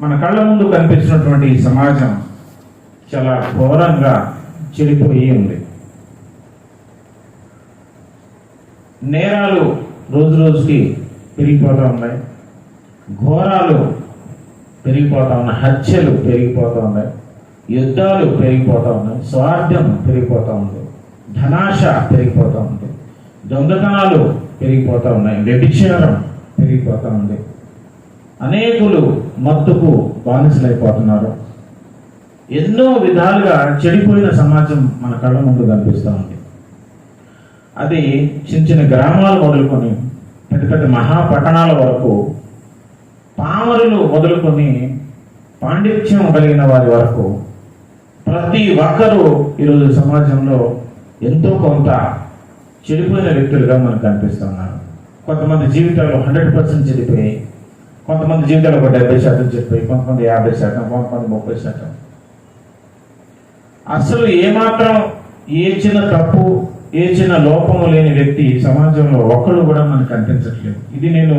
మన కళ్ళ ముందు కనిపిస్తున్నటువంటి ఈ సమాజం చాలా ఘోరంగా చెడిపోయి ఉంది. నేరాలు రోజు రోజుకి పెరిగిపోతూ ఉన్నాయి. ఘోరాలు పెరిగిపోతూ ఉన్నాయి. హత్యలు పెరిగిపోతూ ఉన్నాయి. యుద్ధాలు పెరిగిపోతూ ఉన్నాయి. స్వార్థం పెరిగిపోతూ ఉంది. ధనాశ పెరిగిపోతూ ఉంది. దొంగతనాలు పెరిగిపోతూ ఉన్నాయి. వ్యభిచారం పెరిగిపోతూ ఉంది. అనేకులు మత్తుకు బానిసలైపోతున్నారు. ఎన్నో విధాలుగా చెడిపోయిన సమాజం మన కళ్ళ ముందు కనిపిస్తూ ఉంది. అది చిన్న చిన్న గ్రామాలు మొదలుకొని పెద్ద పెద్ద మహాపట్టణాల వరకు పామరులు మొదలుకొని పాండిత్యం కలిగిన వారి వరకు ప్రతి ఒక్కరూ ఈరోజు సమాజంలో ఎంతో కొంత చెడిపోయిన వ్యక్తులుగా మనకు కనిపిస్తున్నారు కొంతమంది జీవితాలు హండ్రెడ్ పర్సెంట్ చెడిపోయి కొంతమంది జీవితాలు ఒక డెబ్బై శాతం చెప్పాయి కొంతమంది యాభై శాతం కొంతమంది ముప్పై శాతం. అసలు ఏమాత్రం ఏ చిన్న తప్పు ఏ చిన్న లోపము లేని వ్యక్తి సమాజంలో ఒక్కడు కూడా మనకు కనిపించట్లేదు. ఇది నేను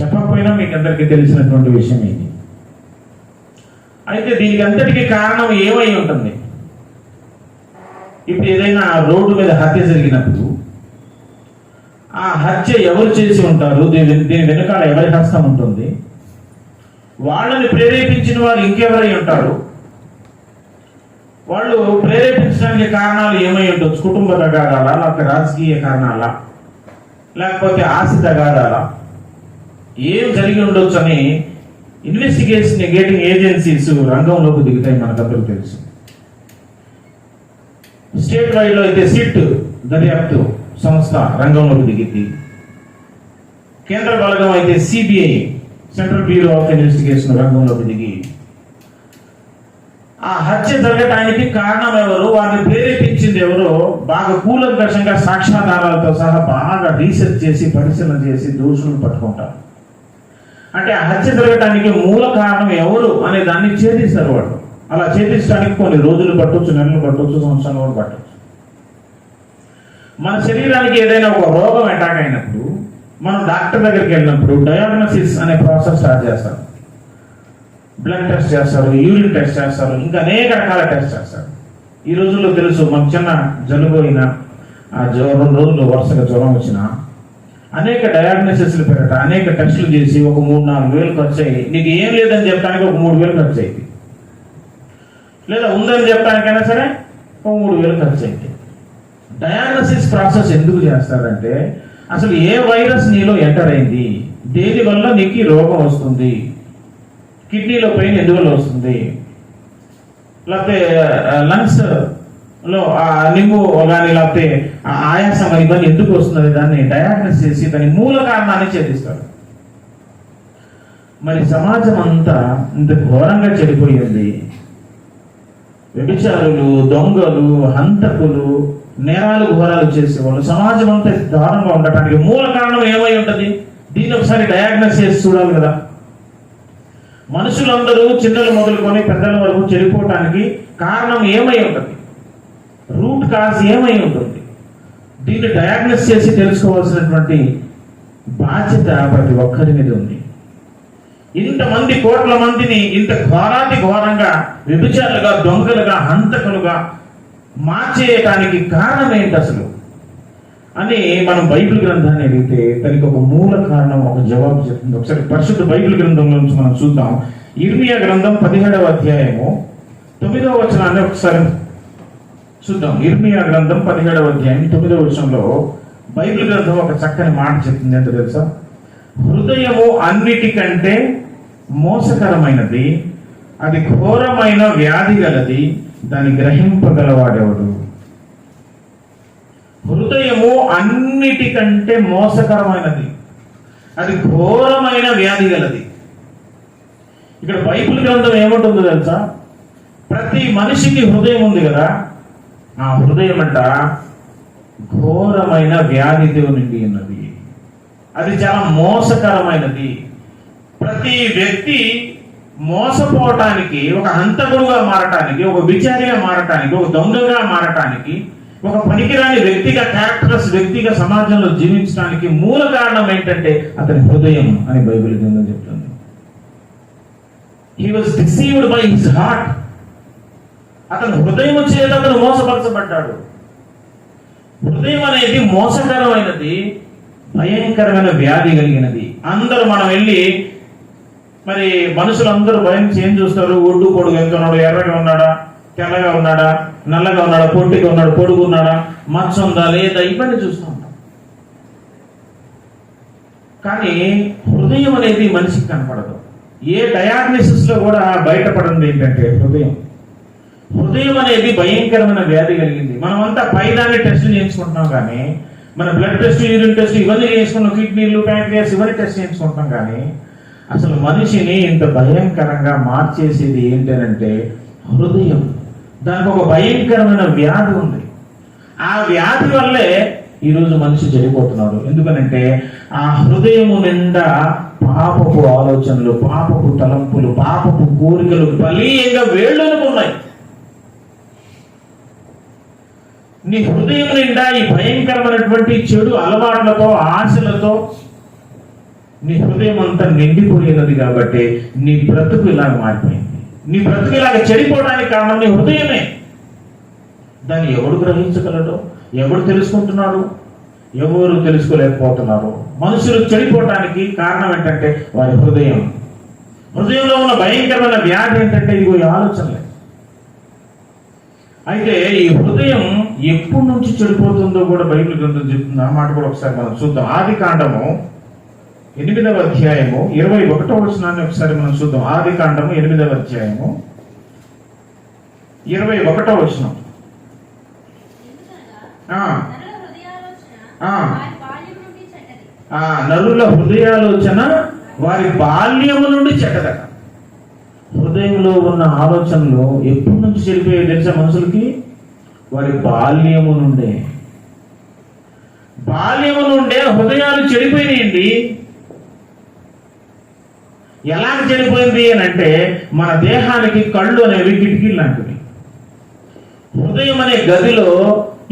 చెప్పకపోయినా మీకు అందరికీ తెలిసినటువంటి విషయం ఇది. అయితే దీనికి అంతటికీ కారణం ఏమై ఉంటుంది? ఇప్పుడు ఏదైనా రోడ్డు మీద హత్య జరిగినప్పుడు ఆ హత్య ఎవరు చేసి ఉంటారు? దీని దీని వెనుకాల ఎవరి హస్తం ఉంటుంది? వాళ్ళని ప్రేరేపించిన వారు ఇంకెవరై ఉంటారు? వాళ్ళు ప్రేరేపించడానికి కారణాలు ఏమై ఉండొచ్చు? కుటుంబ తగాదాలా? లేకపోతే రాజకీయ కారణాలా? లేకపోతే ఆశ తగాదాలా? ఏం జరిగి ఉండొచ్చు అని ఇన్వెస్టిగేషన్ గేటింగ్ ఏజెన్సీస్ రంగంలోకి దిగుతాయి మనకందరూ తెలుసు. స్టేట్ వైడ్లో అయితే సిట్ దర్యాప్తు సంస్థ రంగంలోకి దిగింది కేంద్ర బలగం అయితే CBI central bureau of investigation రంగంలోకి దిగి. ఆ హత్య జరగటానికి కారణం ఎవరు వారిని ప్రేరేపించింది ఎవరో? బాగా కూలంకషంగా సాక్ష్యాధారాలతో సహా బాగా రీసెర్చ్ చేసి పరిశీలన చేసి దోషులను పట్టుకుంటారు. అంటే ఆ హత్య జరగటానికి మూల కారణం ఎవరు అనే దాన్ని ఛేదిస్తారు వాడు అలా ఛేదించడానికి కొన్ని రోజులు పట్టొచ్చు నెలలు పట్టొచ్చు సంవత్సరాలు కూడా పట్టొచ్చు. మన శరీరానికి ఏదైనా ఒక రోగం అటాక్ అయినప్పుడు మనం డాక్టర్ దగ్గరికి వెళ్ళినప్పుడు డయాగ్నోసిస్ అనే ప్రాసెస్ స్టార్ట్ చేస్తారు. బ్లడ్ టెస్ట్ చేస్తారు యూరిన్ టెస్ట్ చేస్తారు ఇంకా అనేక రకాల టెస్ట్ చేస్తారు. ఈ రోజుల్లో తెలుసు మన చిన్న జలుబు అయినా ఆ జ్వరం రెండు రోజులు వరుసగా జ్వరం వచ్చిన అనేక డయాగ్నోసిస్లు పెట్టట అనేక టెస్టులు చేసి ఒక మూడు నాలుగు వేలు ఖర్చు అయ్యి నీకు ఏం లేదని చెప్పడానికి ఒక మూడు వేలు ఖర్చు అయింది లేదా ఉందని చెప్పడానికైనా సరే ఒక మూడు వేలు ఖర్చు అయింది డయాగ్నోసిస్ ప్రాసెస్ ఎందుకు చేస్తారంటే అసలు ఏ వైరస్ నీలో ఎంటర్ అయింది? దేని వల్ల నీకు ఈ రోగం వస్తుంది? కిడ్నీలో పెయిన్ ఎందువల్ల వస్తుంది? లేకపోతే లంగ్స్లో ఆ నిమ్ము కానీ లేకపోతే ఆ ఆయాసం ఇవన్నీ ఎందుకు వస్తుంది దాన్ని డయాగ్నోస్ చేసి దాని మూల కారణాన్ని ఛేదిస్తారు. మరి సమాజం అంతా ఇంత ఘోరంగా చెడిపోయింది. వ్యభిచారులు దొంగలు హంతకులు నేరాలు ఘోరాలు చేసేవాళ్ళు. సమాజం అంతా దారుణంగా ఉండటానికి మూల కారణం ఏమై ఉంటుంది? దీన్ని ఒకసారి డయాగ్నోస్ చేసి చూడాలి కదా. మనుషులందరూ చిన్నలు మొదలుకొని పెద్దల వరకు చెడిపోవటానికి కారణం ఏమై ఉంటుంది? రూట్ కాజ్ ఏమై ఉంటుంది? దీన్ని డయాగ్నోస్ చేసి తెలుసుకోవాల్సినటువంటి బాధ్యత ప్రతి ఒక్కరి మీద ఉంది. ఇంతమంది కోట్ల మందిని ఇంత ఘోరాతి ఘోరంగా వ్యభిచారులుగా దొంగలుగా హంతకులుగా మార్చేయటానికి కారణం ఏంటి అసలు? అని మనం బైబిల్ గ్రంథాన్ని అడిగితే దానికి ఒక మూల కారణం ఒక జవాబు చెప్తుంది. ఒకసారి పరిశుద్ధ బైబిల్ గ్రంథంలో నుంచి మనం చూద్దాం. ఇర్మియా గ్రంథం పదిహేడవ అధ్యాయము తొమ్మిదవ వచనాన్ని ఒకసారి చూద్దాం. ఇర్మియా గ్రంథం పదిహేడవ అధ్యాయం తొమ్మిదవ వచనంలో బైబిల్ గ్రంథం ఒక చక్కని మాట చెప్తుంది. ఎంత తెలుసా? హృదయము అన్నిటికంటే మోసకరమైనది అది ఘోరమైన వ్యాధి గలది దాన్ని గ్రహింపగలవాడెవడు? హృదయము అన్నిటికంటే మోసకరమైనది. అది ఘోరమైన వ్యాధి గలది. ఇక్కడ బైబిల్ గ్రంథం ఏముంటుందో తెలుసా? ప్రతి మనిషికి హృదయం ఉంది కదా ఆ హృదయం అంట ఘోరమైన వ్యాధితో నిండి ఉన్నది. అది చాలా మోసకరమైనది. ప్రతి వ్యక్తి మోసపోవటానికి ఒక హంతకుడుగా మారటానికి ఒక విచారిగా మారటానికి ఒక దొంగగా మారటానికి ఒక పనికిరాని వ్యక్తిగా క్యారెక్టర్స్ వ్యక్తిగా సమాజంలో జీవించడానికి మూల కారణం ఏంటంటే అతని హృదయం అని బైబిల్ గ్రంథం చెప్తుంది. He was deceived by his heart అతను హృదయం చేత అతను మోసపరచబడ్డాడు. హృదయం అనేది మోసకరమైనది భయంకరమైన వ్యాధి కలిగినది. అందరూ మనం వెళ్ళి మరి మనుషులందరూ భయం ఏం చూస్తారు? ఒడ్డు పొడుగు ఎంత ఉన్నాడు? ఎర్రగా ఉన్నాడా? తెల్లగా ఉన్నాడా? నల్లగా ఉన్నాడా? పొట్టిగా ఉన్నాడు? పొడుగు ఉన్నాడా? మచ్చ ఉందా? లేదా? ఇవన్నీ చూస్తూ ఉంటాం. కానీ హృదయం అనేది మనిషికి కనపడదు. ఏ డయాగ్నోసిస్లో కూడా బయటపడింది ఏంటంటే హృదయం. హృదయం అనేది భయంకరమైన వ్యాధి కలిగింది. మనమంతా పైదాన్ని టెస్ట్ చేయించుకుంటున్నాం కానీ మన బ్లడ్ టెస్ట్ యూరిన్ టెస్ట్ ఇవన్నీ చేసుకున్నాం కిడ్నీలు ప్యాంక్రియాస్ ఇవన్నీ టెస్ట్ చేయించుకుంటాం కానీ అసలు మనిషిని ఇంత భయంకరంగా మార్చేసేది ఏంటంటే హృదయం. దానికి ఒక భయంకరమైన వ్యాధి ఉంది. ఆ వ్యాధి వల్లే ఈరోజు మనిషి చెడిపోతున్నాడు. ఎందుకనంటే ఆ హృదయము నిండా పాపపు ఆలోచనలు పాపపు తలంపులు పాపపు కోరికలు బలీయంగా వేళ్ళనుకున్నాయి. నీ హృదయం నిండా ఈ భయంకరమైనటువంటి చెడు అలవాట్లతో ఆశలతో నీ హృదయం అంతా నిండిపోయినది కాబట్టి నీ బ్రతుకు ఇలాగ మారిపోయింది. నీ బ్రతుకు ఇలాగ చెడిపోవడానికి కారణం నీ హృదయమే. దాన్ని ఎవడు గ్రహించగలడు? ఎవడు తెలుసుకుంటున్నాడు? ఎవరు తెలుసుకోలేకపోతున్నారు? మనుషులు చెడిపోవటానికి కారణం ఏంటంటే వారి హృదయం. హృదయంలో ఉన్న భయంకరమైన వ్యాధి ఏంటంటే ఇదిగో ఈ ఆలోచనలే. అయితే ఈ హృదయం ఎప్పటి నుంచి చెడిపోతుందో కూడా బైబిల్ గ్రంథం చెప్తుంది. ఆ మాట కూడా ఒకసారి మనం చూద్దాం. ఆది కాండము ఎనిమిదవ అధ్యాయము ఇరవై ఒకటో వచనాన్ని ఒకసారి మనం చూద్దాం. ఆది కాండము ఎనిమిదవ అధ్యాయము. ఇరవై ఒకటో వచనం. నరుల హృదయాలోచన వారి బాల్యము నుండి చెడ్డదట. హృదయంలో ఉన్న ఆలోచనలు ఎప్పటి నుంచి చెడిపోయాయి తెలుసా మనుషులకి? వారి బాల్యము నుండే. బాల్యము నుండే హృదయాలు చెడిపోయినాయండి. ఎలా చనిపోయింది అని అంటే మన దేహానికి కళ్ళు అనేవి కిటికీలు లాంటివి హృదయం అనే గదిలో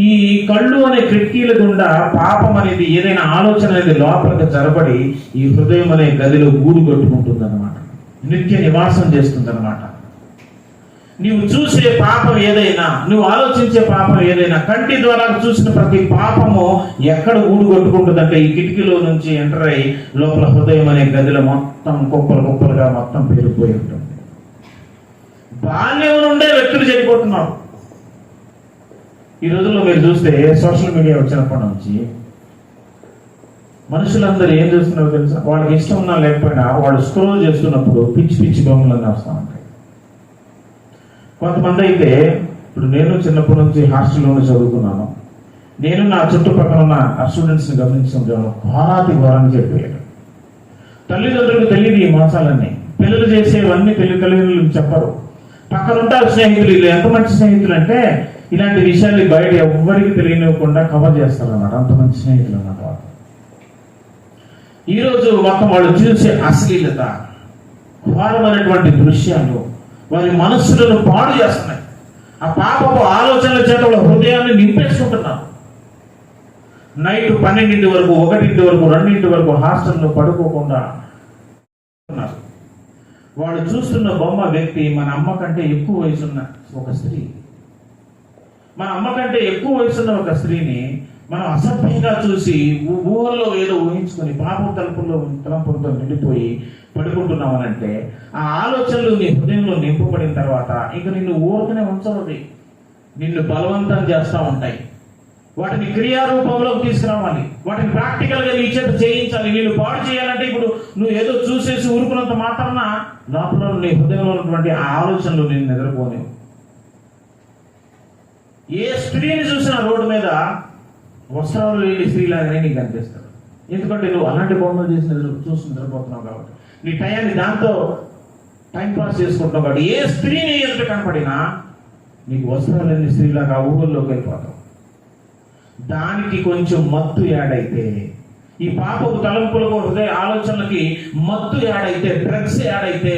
ఈ కళ్ళు అనే కిటికీల గుండా పాపం అనేది ఏదైనా ఆలోచన అనేది లోపలికి జరబడి ఈ హృదయం అనే గదిలో గూడు కట్టుకుంటుంది అనమాట నిత్య నివాసం చేస్తుంది అనమాట నీవు చూసే పాపం ఏదైనా నువ్వు ఆలోచించే పాపం ఏదైనా కంటి ద్వారా చూసిన ప్రతి పాపము ఎక్కడ ఊడు కొట్టుకుంటుందంటే ఈ కిటికీలో నుంచి ఎంటర్ అయ్యి లోపల హృదయం అనే గదిలో మొత్తం కుప్పలు కుప్పలుగా మొత్తం పేరుపోయి ఉంటుంది. బాల్యం నుండే వ్యక్తులు చనిపోతున్నారు ఈ రోజుల్లో మీరు చూస్తే సోషల్ మీడియా వచ్చినప్పటి నుంచి మనుషులందరూ ఏం చేస్తున్నారో తెలుసా? వాళ్ళకి ఇష్టం ఉన్నా లేకపోయినా వాళ్ళు స్క్రోల్ చేస్తున్నప్పుడు పిచ్చి పిచ్చి బొమ్మలన్నీ వస్తూ ఉంటాయి. కొంతమంది అయితే ఇప్పుడు నేను చిన్నప్పటి నుంచి హాస్టల్లోనే చదువుకున్నాను. నేను నా చుట్టుపక్కల ఉన్న ఆ స్టూడెంట్స్ని గమనించడం ఘోరాతి ఘోరాన్ని చెప్పాడు తల్లిదండ్రులకు తెలియదు ఈ మోసాలన్నీ. పిల్లలు చేసేవన్నీ పెళ్ళి తల్లిదండ్రులకు చెప్పరు. పక్కన ఉంటారు స్నేహితులు వీళ్ళు ఎంత మంచి స్నేహితులు అంటే ఇలాంటి విషయాలు బయట ఎవ్వరికి తెలియనివ్వకుండా కవర్ చేస్తారు అన్నమాట అంత మంచి స్నేహితులు అన్నమాట వాళ్ళు. ఈరోజు మొత్తం వాళ్ళు చూసే అశ్లీలత ఘోరమైనటువంటి దృశ్యాలు వారి మనస్సులను పాడు చేస్తున్నాయి. ఆ పాపపు ఆలోచనల చేత వాళ్ళ హృదయాన్ని నింపేసుకుంటున్నారు. నైట్ పన్నెండింటి వరకు ఒకటింటి వరకు రెండింటి వరకు హాస్టల్లో పడుకోకుండా ఉన్నారు. వాడు చూస్తున్న బొమ్మ వ్యక్తి మన అమ్మ కంటే ఎక్కువ వయసున్న ఒక స్త్రీ. మన అమ్మ కంటే ఎక్కువ వయసున్న ఒక స్త్రీని మనం అసభ్యంగా చూసి ఊహల్లో ఏదో ఊహించుకొని పాపం తలుపుల్లో తలంపులతో నిండిపోయి పడుకుంటున్నామనంటే ఆ ఆలోచనలు నీ హృదయంలో నింపబడిన తర్వాత ఇక నిన్ను ఊరకనే ఉంచవది నిన్ను బలవంతం చేస్తూ ఉంటాయి. వాటిని క్రియారూపంలోకి తీసుకురావాలి. వాటిని ప్రాక్టికల్గా నీ చేత చేయించాలి. నేను పాడు చేయాలంటే ఇప్పుడు నువ్వు ఏదో చూసేసి ఊరుకున్నంత మాత్రాన లోపల నీ హృదయంలో ఉన్నటువంటి ఆ ఆలోచనలు నేను నిద్రపోలేవు ఏ స్త్రీని చూసినా రోడ్డు మీద వస్త్రాలు లేని స్త్రీలాగానే నీకు అనిపిస్తారు ఎందుకంటే నువ్వు అలాంటి బొమ్మలు చేసి నిద్ర చూసి నిద్రపోతున్నావు కాబట్టి. నీ టయాన్ని దాంతో టైం పాస్ చేసుకుంటున్నావు ఏ స్త్రీని ఎదుట కనపడినా నీకు వస్త్రాలు లేని స్త్రీలాగా ఆ ఊహల్లోకి వెళ్ళిపోతావు. దానికి కొంచెం మత్తు యాడైతే ఈ పాపకు తలంపులకు హృదయ ఆలోచనలకి మత్తు యాడైతే డ్రగ్స్ యాడైతే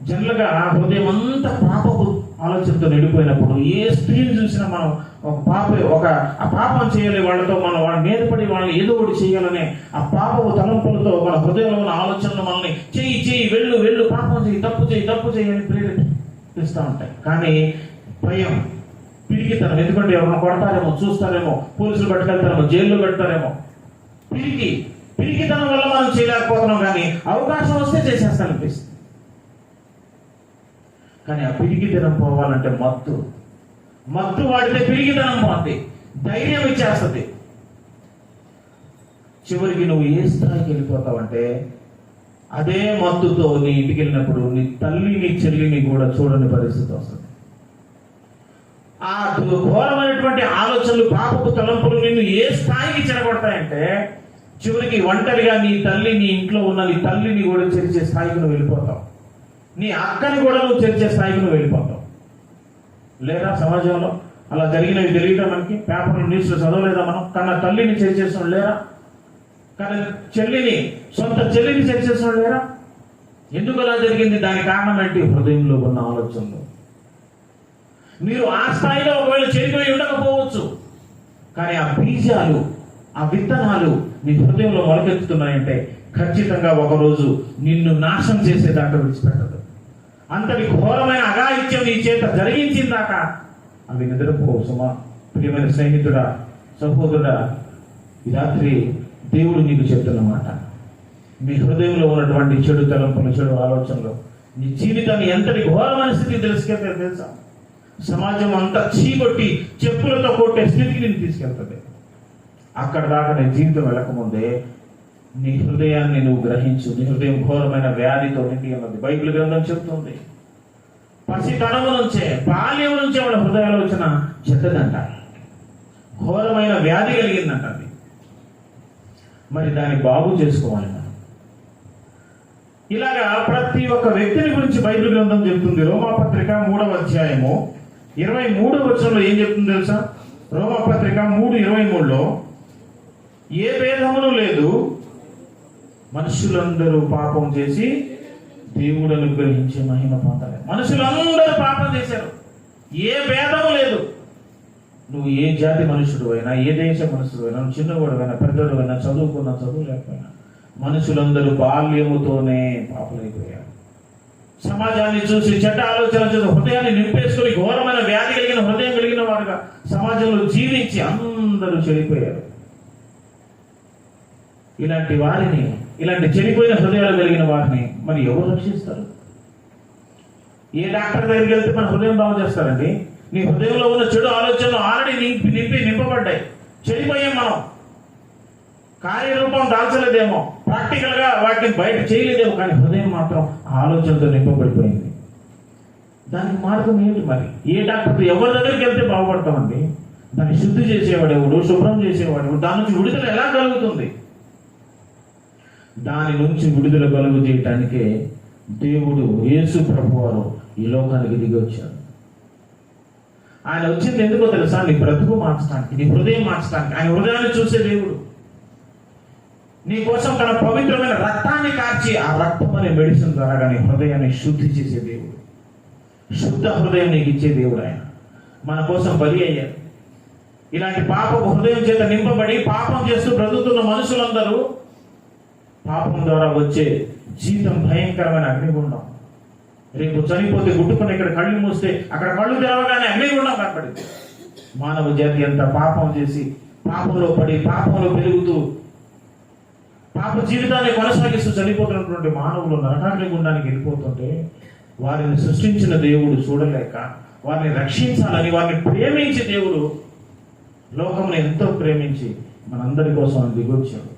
జనరల్గా హృదయం అంతా పాపపు ఆలోచనతో నిండిపోయినప్పుడు ఏ స్త్రీని చూసినా మనం ఒక పాప ఒక ఆ పాపం చేయాలి వాళ్ళతో మనం వాళ్ళ మీద పడి వాళ్ళని ఏదో ఒకటి చేయాలనే ఆ పాపపు తలంపులతో మన హృదయంలో ఉన్న ఆలోచనలు మనల్ని చెయ్యి చెయ్యి వెళ్ళు చేయని ప్రేరేపిస్తూ ఉంటాయి. కానీ భయం పిరికితనం ఎందుకంటే ఎవరైనా కొడతారేమో చూస్తారేమో పోలీసులు పట్టుకెళ్తారేమో జైల్లో పెడతారేమో. పిరికి పిరికితనం వల్ల మనం చేయలేకపోతున్నాం కానీ అవకాశం వస్తే చేసేస్తాను అనిపిస్తుంది కానీ ఆ పిరికితనం పోవాలంటే మత్తు. మత్తు వాడితే పిరికితనం పోతుంది ధైర్యం ఇచ్చేస్తుంది. చివరికి నువ్వు ఏ స్థాయికి వెళ్ళిపోతావంటే అదే మత్తుతో నీ ఇంటికి వెళ్ళినప్పుడు నీ తల్లిని చెల్లిని కూడా చూడని పరిస్థితి వస్తుంది. ఆ ఘోరమైనటువంటి ఆలోచనలు పాపపు తలంపులు నిన్ను ఏ స్థాయికి చెరగొడతాయంటే చివరికి ఒంటరిగా నీ తల్లి నీ ఇంట్లో ఉన్న నీ తల్లిని కూడా చేర్చే స్థాయికి నువ్వు వెళ్ళిపోతావు. నీ అక్కని కూడా నువ్వు చేర్చే స్థాయికి నువ్వు వెళ్ళిపోతావు లేదా సమాజంలో అలా జరిగినవి తెలియటం మనకి పేపర్లు న్యూస్లో చదవలేదా మనం? తన తల్లిని చేర్చేసిన లేరా? కానీ చెల్లిని సొంత చెల్లిని చేర్చేసిన లేరా? ఎందుకు అలా జరిగింది? దాని కారణం ఏంటి? హృదయంలో ఉన్న ఆలోచనలు. మీరు ఆ స్థాయిలో ఒకవేళ చెడిపోయి ఉండకపోవచ్చు. కానీ ఆ బీజాలు ఆ విత్తనాలు నీ హృదయంలో మొలకెత్తుతున్నాయంటే ఖచ్చితంగా ఒకరోజు నిన్ను నాశనం చేసేదాకా విడిచిపెట్టదు. అంతటి ఘోరమైన అఘాయిత్యం నీ చేత జరిగించిందాక అవి నిద్రపో సుమా. ప్రియమైన స్నేహితుడా సహోదరుడా ఈ రాత్రి దేవుడు నీకు చెప్తున్నమాట మీ హృదయంలో ఉన్నటువంటి చెడు తలంపులు చెడు ఆలోచనలు నీ జీవితాన్ని ఎంతటి ఘోరమైన స్థితి తెలుసుకెళ్తే తెలుసా? సమాజం అంతా చీకొట్టి చెప్పులతో కొట్టే స్థితికి నేను తీసుకెళ్తుంది. అక్కడ దాకా నీ జీవితం వెళ్ళకముందే నీ హృదయాన్ని నువ్వు గ్రహించు. నీ హృదయం ఘోరమైన వ్యాధితో నిండి ఉన్నది. బైబిల్ గ్రంథం చెప్తుంది. పసితనము నుంచే బాల్యం నుంచే వాళ్ళ హృదయాలు వచ్చిన చెత్తదంట. ఘోరమైన వ్యాధి కలిగిందంట అది. మరి దాన్ని బాగు చేసుకోవాలి మనం. ఇలాగా ప్రతి ఒక్క వ్యక్తిని గురించి బైబిల్ గ్రంథం చెప్తుంది. రోమాపత్రిక మూడవ అధ్యాయము ఇరవై మూడవ వచనంలో ఏం చెప్తుంది తెలుసా? రోమాపత్రిక మూడు ఇరవై మూడులో ఏ భేదమును లేదు మనుషులందరూ పాపం చేసి దేవుడు అనుగ్రహించే మహిమ పొందలే మనుషులందరూ పాపం చేశారు. ఏ భేదము లేదు. నువ్వు ఏ జాతి మనుషుడు అయినా ఏ దేశ మనుషుడు అయినా నువ్వు చిన్నవాడు అయినా పెద్దడు అయినా చదువుకున్నా చదువు లేకపోయినా మనుషులందరూ బాల్యముతోనే పాపలైపోయారు. సమాజాన్ని చూసి చెడ్డ ఆలోచన చూసి హృదయాన్ని నింపేసుకుని ఘోరమైన వ్యాధి కలిగిన హృదయం కలిగిన వాడుగా సమాజంలో జీవించి అందరూ చెడిపోయారు. ఇలాంటి వారిని ఇలాంటి చెడిపోయిన హృదయాలు కలిగిన వారిని మరి ఎవరు రక్షిస్తారు? ఏ డాక్టర్ దగ్గరికి వెళ్తే మన హృదయం బాగు చేస్తారండి? నీ హృదయంలో ఉన్న చెడు ఆలోచనలు ఆల్రెడీ నింపి నింపి నింపబడ్డాయి. చెడిపోయాం మనం. కార్యరూపం దాల్చలేదేమో. ప్రాక్టికల్గా వాటిని బయట చేయలేదేమో. కానీ హృదయం మాత్రం ఆలోచనతో నింపబడిపోయింది. దానికి మార్గం ఏంటి మరి? ఏ డాక్టర్ ఎవరి దగ్గరికి వెళ్తే బాగుపడతామండి? దాన్ని శుద్ధి చేసేవాడు ఎవడు శుభ్రం చేసేవాడు ఎవడు దాని నుంచి విడుదల ఎలా కలుగుతుంది? దాని నుంచి విడుదల కలుగు చేయటానికే దేవుడు యేసు ప్రభు వారు ఈ లోకానికి దిగి వచ్చారు. ఆయన వచ్చింది ఎందుకో తెలుసా? నీ బ్రతుకు మార్చడానికి నీ హృదయం మార్చడానికి ఆయన హృదయాన్ని చూసే దేవుడు. నీ కోసం తన పవిత్రమైన రక్తాన్ని కార్చి ఆ రక్తం అనే మెడిసిన్ ద్వారా నీ హృదయాన్ని శుద్ధి చేసే దేవుడు. శుద్ధ హృదయం నీకు ఇచ్చే దేవుడు ఆయన. మన కోసం బలి అయ్యారు. ఇలాంటి పాప హృదయం చేత నింపబడి పాపం చేస్తూ బ్రతుకుతున్న మనుషులందరూ పాపం ద్వారా వచ్చే జీవితం భయంకరమైన అగ్నిగుండం. రేపు చనిపోతే గుట్టుకుని ఇక్కడ కళ్ళు మూస్తే అక్కడ కళ్ళు తెరవగానే అగ్నిగుండం కనపడింది. మానవ జాతి ఎంత పాపం చేసి పాపంలో పడి పాపంలో పెరుగుతూ పాప జీవితాన్ని కొనసాగిస్తూ చనిపోతున్నటువంటి మానవులు నరకాగ్ని గుండానికి వెళ్ళిపోతుంటే వారిని సృష్టించిన దేవుడు చూడలేక వారిని రక్షించాలని వారిని ప్రేమించి దేవుడు లోకమును ఎంతో ప్రేమించి మనందరి కోసం దిగొచ్చాడు.